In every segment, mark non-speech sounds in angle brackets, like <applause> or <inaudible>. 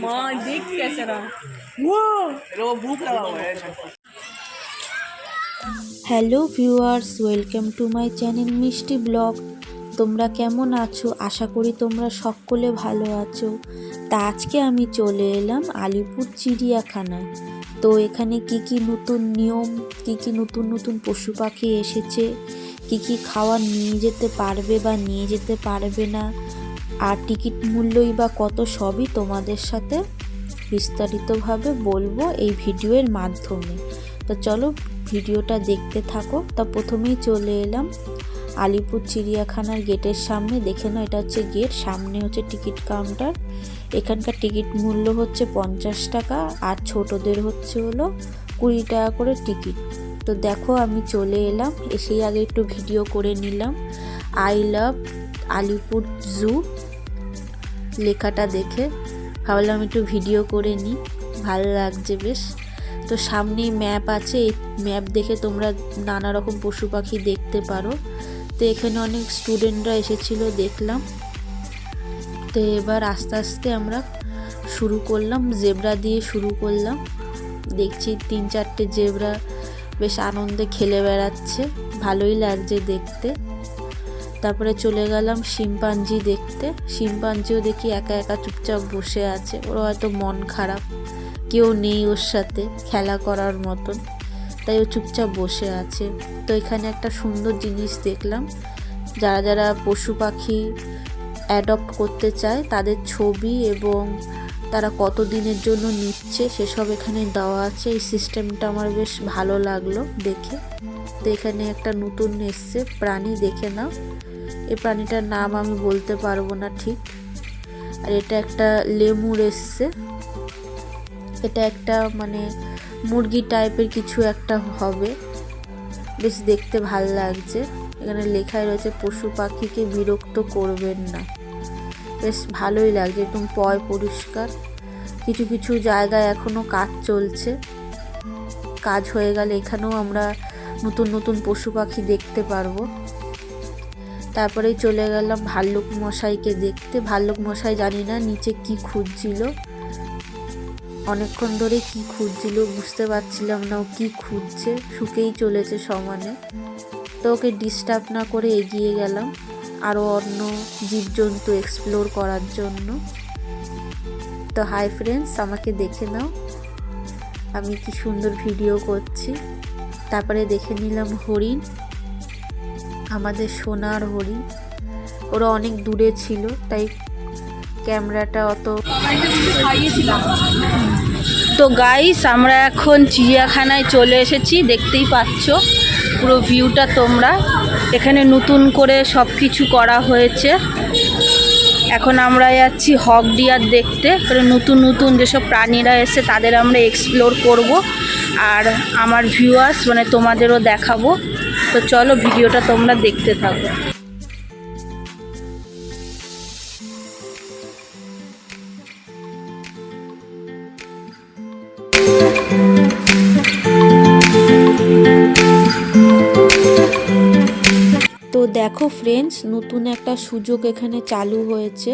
माँ देख कैसे रहा hello viewers welcome to my channel Mishti blog তোমরা কেমন আছো আশা করি তোমরা সকলে ভালো আছো তা আজকে আমি চলে এলাম আলিপুর চিড়িয়াখানায় তো এখানে কি কি নতুন নিয়ম কি কি নতুন নতুন পশু পাখি এসেছে কি কি খাওয়ার নিয়ে যেতে পারবে বা নিয়ে যেতে পারবে না আর টিকিট মূল্যই বা কত সবই তোমাদের সাথে বিস্তারিতভাবে বলবো এই ভিডিওর মাধ্যমে তো চলো ভিডিওটা দেখতে থাকো তা প্রথমেই চলে এলাম আলিপুর চিড়িয়াখানার গেটের সামনে দেখে নাও এটা হচ্ছে গেট সামনে হচ্ছে টিকিট কাউন্টার এখানকার টিকিট মূল্য হচ্ছে পঞ্চাশ টাকা আর ছোটদের হচ্ছে হলো কুড়ি টাকা করে টিকিট তো দেখো আমি চলে এলাম এসেই আগে একটু ভিডিও করে নিলাম আই লাভ আলিপুর জু লেখাটা দেখে ভাবলাম একটু ভিডিও করে নিই ভালো লাগছে বেশ তো সামনেই ম্যাপ আছে এই ম্যাপ দেখে তোমরা নানা রকম পশু পাখি দেখতে পারো তো এখানে অনেক স্টুডেন্টরা এসেছিল দেখলাম তো এবার আস্তে আস্তে আমরা শুরু করলাম জেবরা দিয়ে শুরু করলাম দেখছি তিন চারটে জেবরা বেশ আনন্দে খেলে বেড়াচ্ছে ভালোই লাগছে দেখতে তারপরে চলে গেলাম শিম্পাঞ্জি দেখতে শিম্পাঞ্জিও দেখি একা একা চুপচাপ বসে আছে ওর হয়তো মন খারাপ কেউ নেই ওর সাথে খেলা করার মতন তাই ও চুপচাপ বসে আছে তো এখানে একটা সুন্দর জিনিস দেখলাম যারা যারা পশু পাখি অ্যাডপ্ট করতে চায় তাদের ছবি এবং তারা কত দিনের জন্য নিচ্ছে সেসব এখানে দেওয়া আছে এই সিস্টেমটা আমার বেশ ভালো লাগলো দেখে তো এখানে একটা নতুন এসছে প্রাণী দেখে নাও এ প্রাণীটার নাম আমি বলতে পারবো না ঠিক আর এটা একটা লেমুর এসছে এটা একটা মানে মুরগি টাইপের কিছু একটা হবে বেশ দেখতে ভাল লাগছে এখানে লেখাই রয়েছে পশু পাখিকে বিরক্ত করবেন না বেশ ভালোই লাগছে একদম পয় পরিষ্কার কিছু কিছু জায়গায় এখনও কাজ চলছে কাজ হয়ে গেলে এখানেও আমরা নতুন নতুন পশু পাখি দেখতে পারবো তারপরেই চলে গেলাম ভাল্লুক মশাইকে দেখতে ভাল্লুক মশাই জানি না নিচে কি খুঁজছিল অনেকক্ষণ ধরে কি খুঁজছিল বুঝতে পারছিলাম না ও কী খুঁজছে শুকেই চলেছে সমানে তো ওকে ডিস্টার্ব না করে এগিয়ে গেলাম আরও অন্য জীবজন্তু এক্সপ্লোর করার জন্য তো হাই ফ্রেন্ডস আমাকে দেখে নাও আমি কি সুন্দর ভিডিও করছি তারপরে দেখে নিলাম হরিণ আমাদের সোনার হরিণ ওরা অনেক দূরে ছিল তাই ক্যামেরাটা অত তো গাইস আমরা এখন চিড়িয়াখানায় চলে এসেছি দেখতেই পাচ্ছ পুরো ভিউটা তোমরা এখানে নতুন করে সব কিছু করা হয়েছে এখন আমরা যাচ্ছি হক ডিয়ার দেখতে নতুন নতুন যেসব প্রাণীরা এসে তাদের আমরা এক্সপ্লোর করব আর আমার ভিউয়ার্স মানে তোমাদেরও দেখাবো তো চলো ভিডিওটা তোমরা দেখতে থাকো দেখো ফ্রেন্ডস নতুন একটা সুযোগ এখানে চালু হয়েছে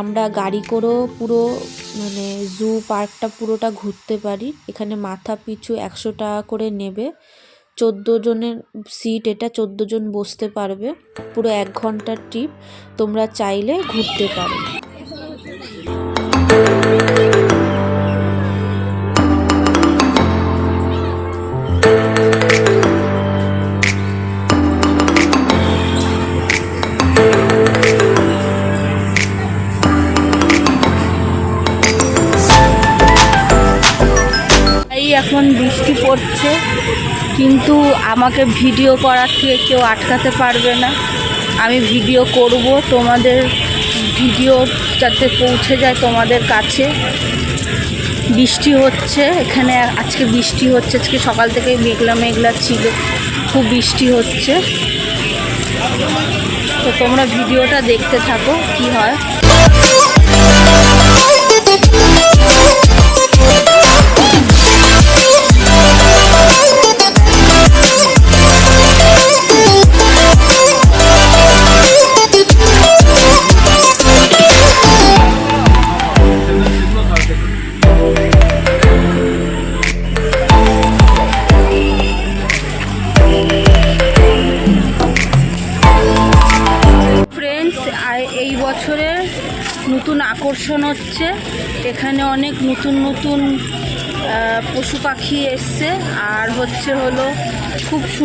আমরা গাড়ি করেও পুরো মানে জু পার্কটা পুরোটা ঘুরতে পারি এখানে মাথা পিছু একশো টাকা করে নেবে চোদ্দো জনের সিট এটা চোদ্দো জন বসতে পারবে পুরো এক ঘন্টার ট্রিপ তোমরা চাইলে ঘুরতে পারো এখন বৃষ্টি পড়ছে কিন্তু আমাকে ভিডিও করার থেকে কেউ আটকাতে পারবে না আমি ভিডিও করব তোমাদের ভিডিও যাতে পৌঁছে যায় তোমাদের কাছে বৃষ্টি হচ্ছে এখানে আজকে বৃষ্টি হচ্ছে আজকে সকাল থেকে মেঘলা মেঘলা ছিল খুব বৃষ্টি হচ্ছে তো তোমরা ভিডিওটা দেখতে থাকো কি হয়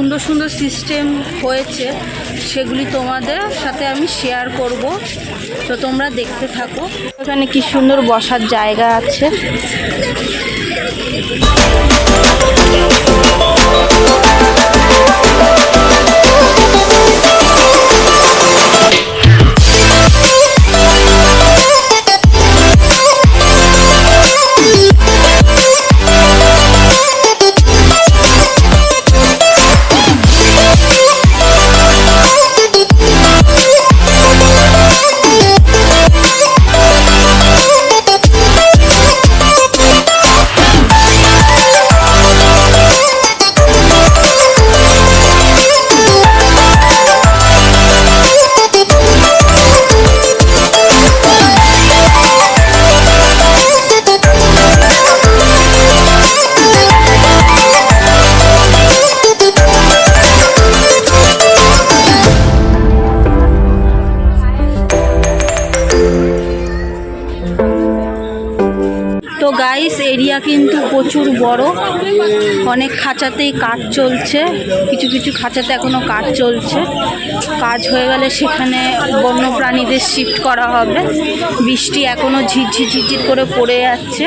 সুন্দর সুন্দর সিস্টেম হয়েছে সেগুলি তোমাদের সাথে আমি শেয়ার করব তো তোমরা দেখতে থাকো এখানে কি সুন্দর বসার জায়গা আছে খাঁচাতেই কাজ চলছে কিছু কিছু খাঁচাতে এখনও কাজ চলছে কাজ হয়ে গেলে সেখানে বন্য প্রাণীদের শিফট করা হবে বৃষ্টি এখনও ঝিরঝির ঝিরঝির করে পড়ে যাচ্ছে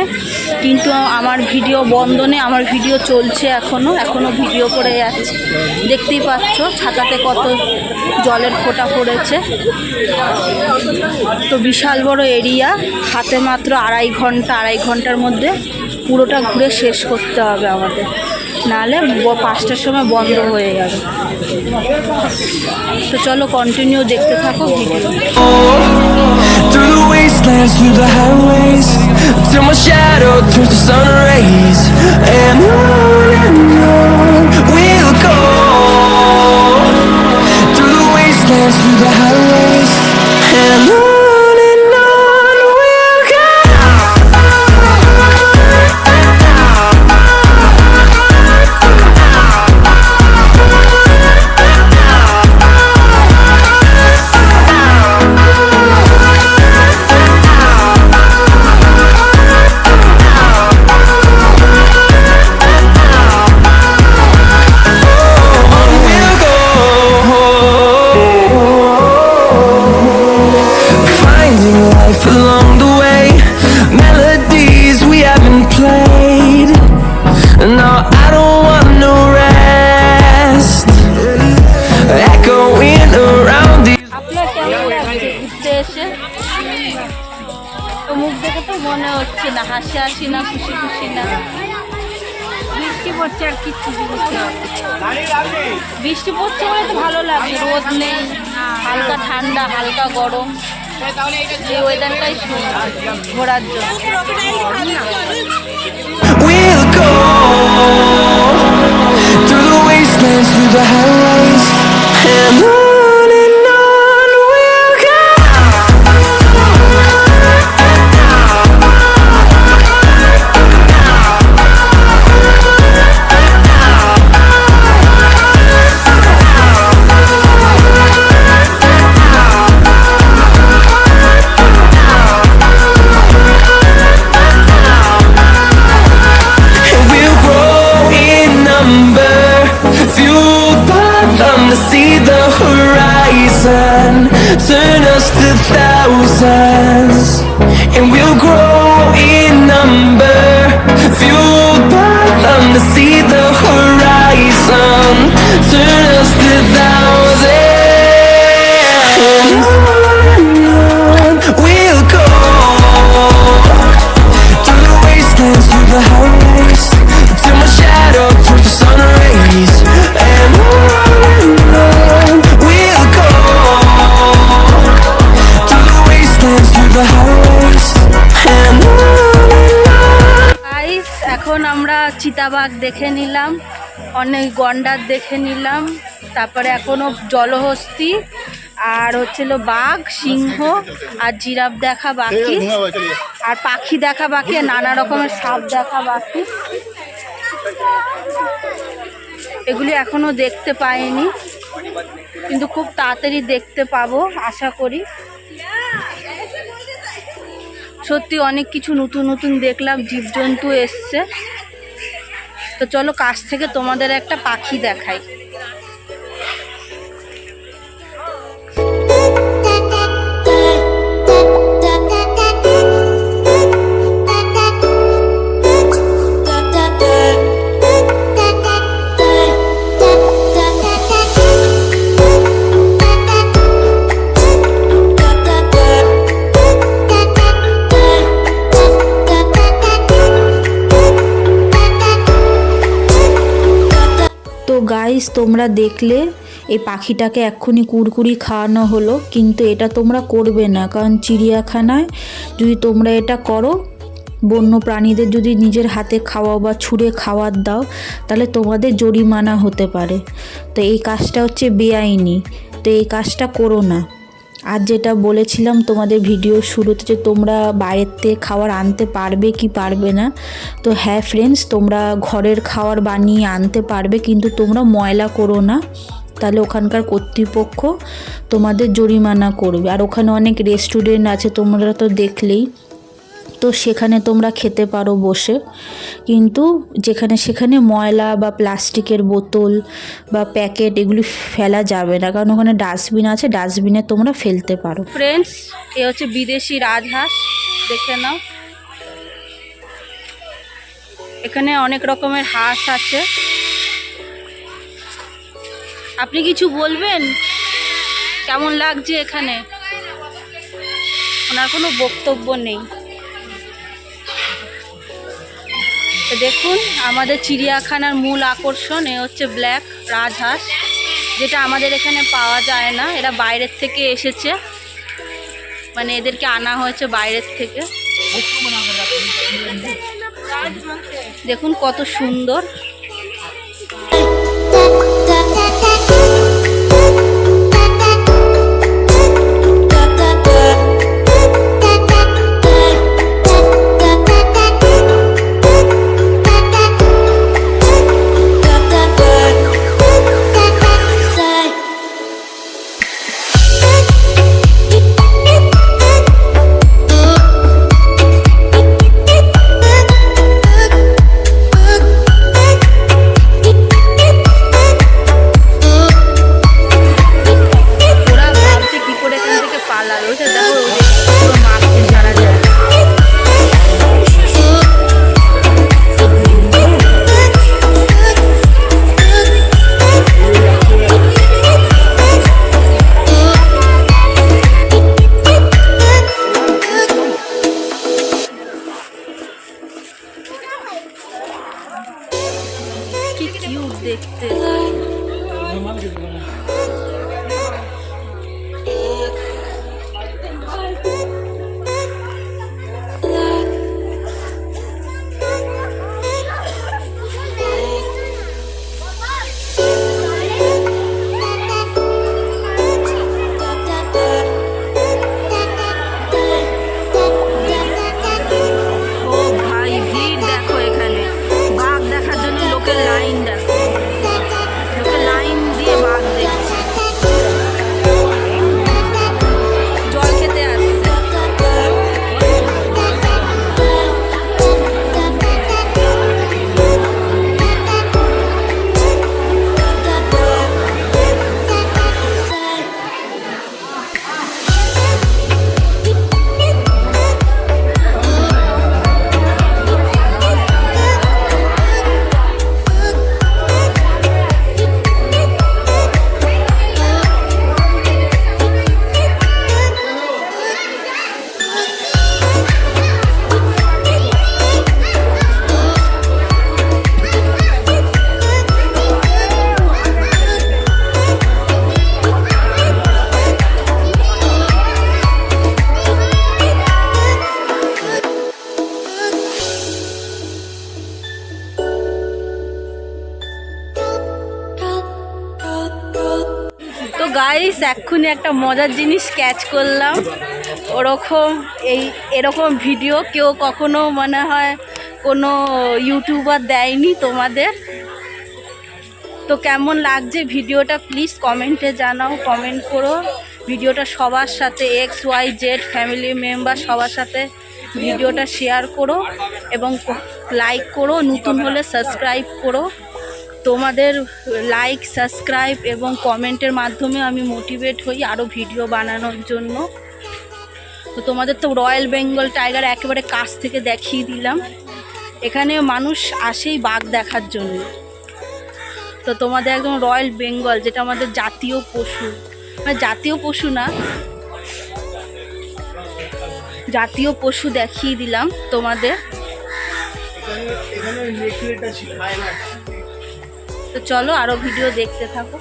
কিন্তু আমার ভিডিও বন্ধনে আমার ভিডিও চলছে এখনও এখনও ভিডিও পড়ে যাচ্ছে দেখতেই পাচ্ছ ছাতাতে কত জলের ফোঁটা পড়েছে তো বিশাল বড় এরিয়া হাতে মাত্র আড়াই ঘন্টা আড়াই ঘন্টার মধ্যে পুরোটা ঘুরে শেষ করতে হবে আমাদের নাহলে পাঁচটার সময় বন্ধ হয়ে যাবে তো চলো কন্টিনিউ দেখতে থাকো Through the highways and on মনে হচ্ছে না হাসি হাসি না খুশি খুশি না বৃষ্টি পড়ছে আর কিচ্ছু বৃষ্টি পড়ছে বলে তো ভালো লাগে রোদ নেই হালকা ঠান্ডা হালকা গরম এই ওয়েদারটাই ঘোরার জন্য বাঘ দেখে নিলাম অনেক গন্ডার দেখে নিলাম তারপরে এখনও জলহস্তি আর হচ্ছিল বাঘ সিংহ আর জিরাফ দেখা বাকি আর পাখি দেখা বাকি আর নানা রকমের সাপ দেখা বাকি এগুলি এখনও দেখতে পাইনি কিন্তু খুব তাড়াতাড়ি দেখতে পাবো আশা করি সত্যি অনেক কিছু নতুন নতুন দেখলাম জীবজন্তু এসছে তো চলো কাছ থেকে তোমাদের একটা পাখি দেখাই তোমরা দেখলে এই পাখিটাকে এক্ষুনি কুরকুরি খাওয়ানো হলো কিন্তু এটা তোমরা করবে না কারণ চিড়িয়াখানায় যদি তোমরা এটা করো বন্য প্রাণীদের যদি নিজের হাতে খাওয়া বা ছুঁড়ে খাওয়ার দাও তাহলে তোমাদের জরিমানা হতে পারে তো এই কাজটা হচ্ছে বেআইনি তো এই কাজটা করো না আর যেটা বলেছিলাম তোমাদের ভিডিও শুরুতে যে তোমরা বাইরের থেকে খাবার আনতে পারবে কি পারবে না তো হ্যাঁ ফ্রেন্ডস তোমরা ঘরের খাবার বানিয়ে আনতে পারবে কিন্তু তোমরা ময়লা করো না তাহলে ওখানকার কর্তৃপক্ষ তোমাদের জরিমানা করবে আর ওখানে অনেক রেস্টুরেন্ট আছে তোমরা তো দেখলেই তো সেখানে তোমরা খেতে পারো বসে কিন্তু যেখানে সেখানে ময়লা বা প্লাস্টিকের বোতল বা প্যাকেট এগুলি ফেলা যাবে না কারণ ওখানে ডাস্টবিন আছে ডাস্টবিনে তোমরা ফেলতে পারো ফ্রেন্ডস এ হচ্ছে বিদেশি রাজহাঁস দেখে নাও এখানে অনেক রকমের হাঁস আছে আপনি কিছু বলবেন কেমন লাগছে এখানে ওনার কোনো বক্তব্য নেই দেখুন আমাদের চিড়িয়াখানার মূল আকর্ষণ এ হচ্ছে ব্ল্যাক রাজহাঁস যেটা আমাদের এখানে পাওয়া যায় না এরা বাইরের থেকে এসেছে মানে এদেরকে আনা হয়েছে বাইরের থেকে দেখুন কত সুন্দর gelecekti. এক্ষুনি একটা মজার জিনিস ক্যাচ করলাম ওরকম এই এরকম ভিডিও কেউ কখনো মনে হয় কোনো ইউটিউবার দেয়নি তোমাদের তো কেমন লাগছে ভিডিওটা প্লিজ কমেন্টে জানাও কমেন্ট করো ভিডিওটা সবার সাথে X Y Z family member সবার সাথে ভিডিওটা শেয়ার করো এবং লাইক করো নতুন হলে সাবস্ক্রাইব করো তোমাদের লাইক সাবস্ক্রাইব এবং কমেন্টের মাধ্যমে আমি মোটিভেট হই আরও ভিডিও বানানোর জন্য তো তোমাদের তো রয়্যাল বেঙ্গল টাইগার একেবারে কাছ থেকে দেখিয়ে দিলাম এখানে মানুষ আসেই বাঘ দেখার জন্য তো তোমাদের একদম রয়্যাল বেঙ্গল যেটা আমাদের জাতীয় পশু মানে জাতীয় পশু না জাতীয় পশু দেখিয়ে দিলাম তোমাদের তো চলো আরো ভিডিও দেখতে থাকো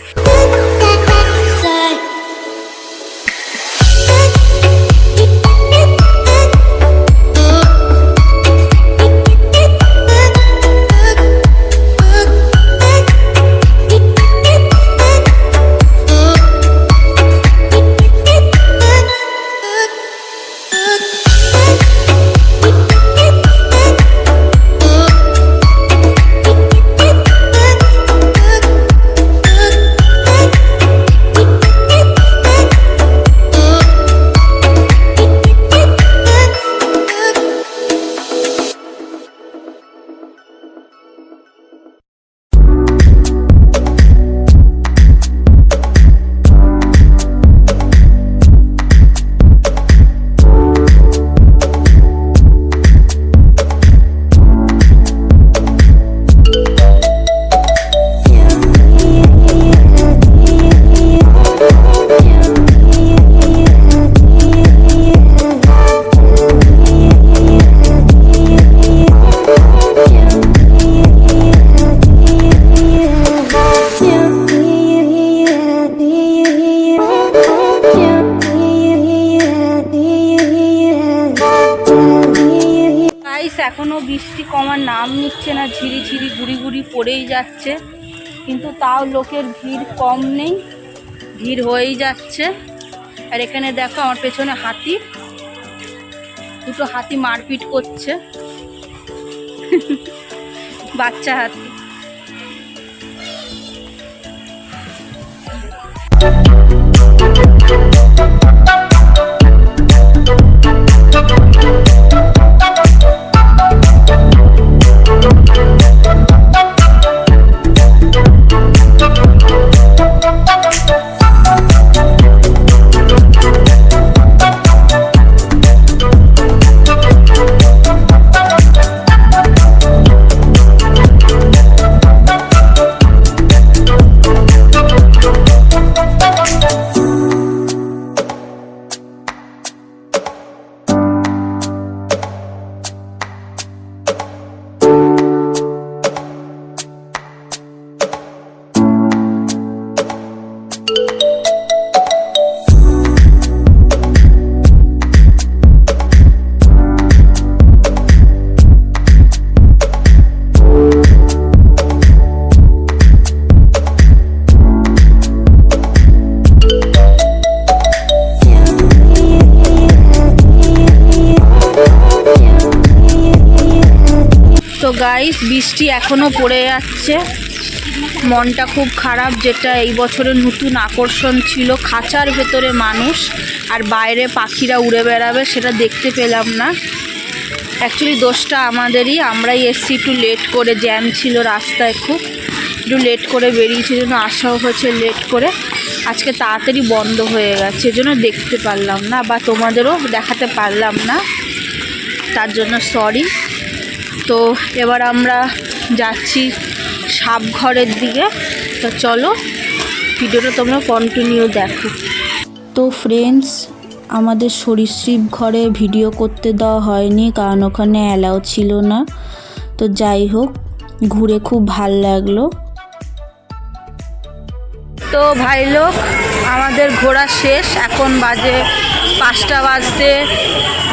বেশ এখনও বৃষ্টি কমার নাম নিচ্ছে না ঝিরি ঝিরি গুড়ি গুড়ি পড়েই যাচ্ছে কিন্তু তাও লোকের ভিড় কম নেই ভিড় হয়েই যাচ্ছে আর এখানে দেখো আমার পেছনে হাতি দুটো হাতি মারপিট করছে <laughs> বাচ্চা হাতি Thank you. you. বৃষ্টি এখনও পড়ে যাচ্ছে মনটা খুব খারাপ যেটা এই বছরের নতুন আকর্ষণ ছিল খাঁচার ভেতরে মানুষ আর বাইরে পাখিরা উড়ে বেড়াবে সেটা দেখতে পেলাম না অ্যাকচুয়ালি দোষটা আমাদেরই আমরাই এসছি একটু লেট করে জ্যাম ছিল রাস্তায় খুব একটু লেট করে বেরিয়েছি জন্য আসাও হয়েছে লেট করে আজকে তাড়াতাড়ি বন্ধ হয়ে গেছে জন্য দেখতে পারলাম না বা তোমাদেরও দেখাতে পারলাম না তার জন্য সরি তো এবার আমরা যাচ্ছি সাপ ঘরের দিকে তো চলো ভিডিওটা তোমরা কন্টিনিউ দেখো তো ফ্রেন্ডস আমাদের সরীসৃপ ঘরে ভিডিও করতে দেওয়া হয়নি কারণ ওখানে অ্যালাউ ছিল না তো যাই হোক ঘুরে খুব ভাল লাগলো তো ভাই লোক আমাদের ঘোরা শেষ এখন বাজে পাঁচটা বাজতে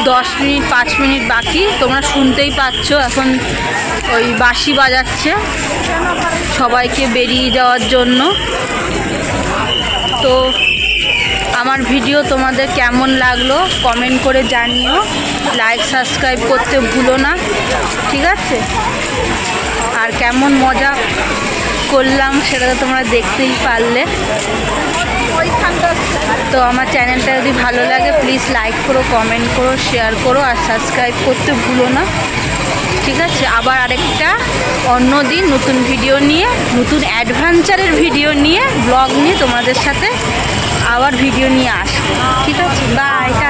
দশ মিনিট পাঁচ মিনিট বাকি তোমরা শুনতেই পাচ্ছ এখন ওই বাঁশি বাজাচ্ছে সবাইকে বেরিয়ে যাওয়ার জন্য তো আমার ভিডিও তোমাদের কেমন লাগলো কমেন্ট করে জানিও লাইক সাবস্ক্রাইব করতে ভুলো না ঠিক আছে আর কেমন মজা করলাম সেটা তোমরা দেখতেই পারলে তো আমার চ্যানেলটা যদি ভালো লাগে প্লিজ লাইক করো কমেন্ট করো শেয়ার করো আর সাবস্ক্রাইব করতে ভুলো না ঠিক আছে আবার আরেকটা অন্য দিন নতুন ভিডিও নিয়ে নতুন অ্যাডভেঞ্চারের ভিডিও নিয়ে ব্লগ নিয়ে তোমাদের সাথে আবার ভিডিও নিয়ে আসবো ঠিক আছে বা